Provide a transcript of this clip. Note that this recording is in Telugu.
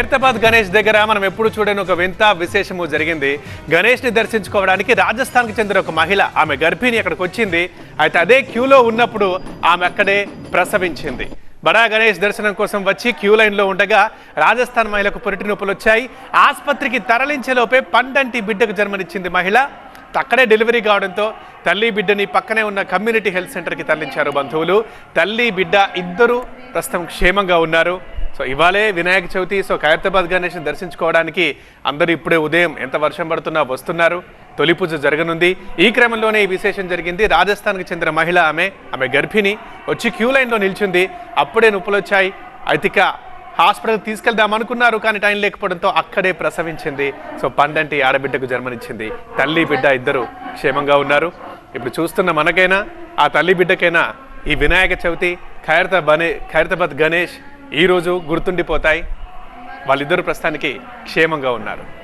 ఖైరతాబాద్ గణేష్ దగ్గర మనం ఎప్పుడు చూడని ఒక వింత విశేషము జరిగింది. గణేష్ని దర్శించుకోవడానికి రాజస్థాన్కి చెందిన ఒక మహిళ ఆమె గర్భిణి అక్కడికి వచ్చింది. అయితే అదే క్యూలో ఉన్నప్పుడు ఆమె అక్కడే ప్రసవించింది. బడా గణేష్ దర్శనం కోసం వచ్చి క్యూ లైన్లో ఉండగా రాజస్థాన్ మహిళకు పొరిటి నొప్పులు వచ్చాయి. ఆసుపత్రికి తరలించే లోపే పండంటి బిడ్డకు జన్మనిచ్చింది మహిళ. అక్కడే డెలివరీ కావడంతో తల్లి బిడ్డని పక్కనే ఉన్న కమ్యూనిటీ హెల్త్ సెంటర్కి తరలించారు బంధువులు. తల్లి బిడ్డ ఇద్దరు ప్రస్తుతం క్షేమంగా ఉన్నారు. సో ఇవాళే వినాయక చవితి సో ఖైరతాబాద్ గణేష్ని దర్శించుకోవడానికి అందరూ ఇప్పుడే ఉదయం ఎంత వర్షం పడుతున్నా వస్తున్నారు. తొలి పూజ జరగనుంది. ఈ క్రమంలోనే ఈ విశేషం జరిగింది. రాజస్థాన్కి చెందిన మహిళ ఆమె ఆమె గర్భిణి వచ్చి క్యూ లైన్లో నిల్చుంది. అప్పుడే నొప్పులు వచ్చాయి అయితే హాస్పిటల్కి తీసుకెళ్దాం అనుకున్నారు కానీ టైం లేకపోవడంతో అక్కడే ప్రసవించింది. సో పండంటి ఆడబిడ్డకు జన్మనిచ్చింది. తల్లి బిడ్డ ఇద్దరు క్షేమంగా ఉన్నారు. ఇప్పుడు చూస్తున్న మనకైనా ఆ తల్లి బిడ్డకైనా ఈ వినాయక చవితి ఖైరతా బనే ఖైరతాబాద్ గణేష్ ఈరోజు గుర్తుండిపోతాయి. వాళ్ళిద్దరు ప్రస్తుతానికి క్షేమంగా ఉన్నారు.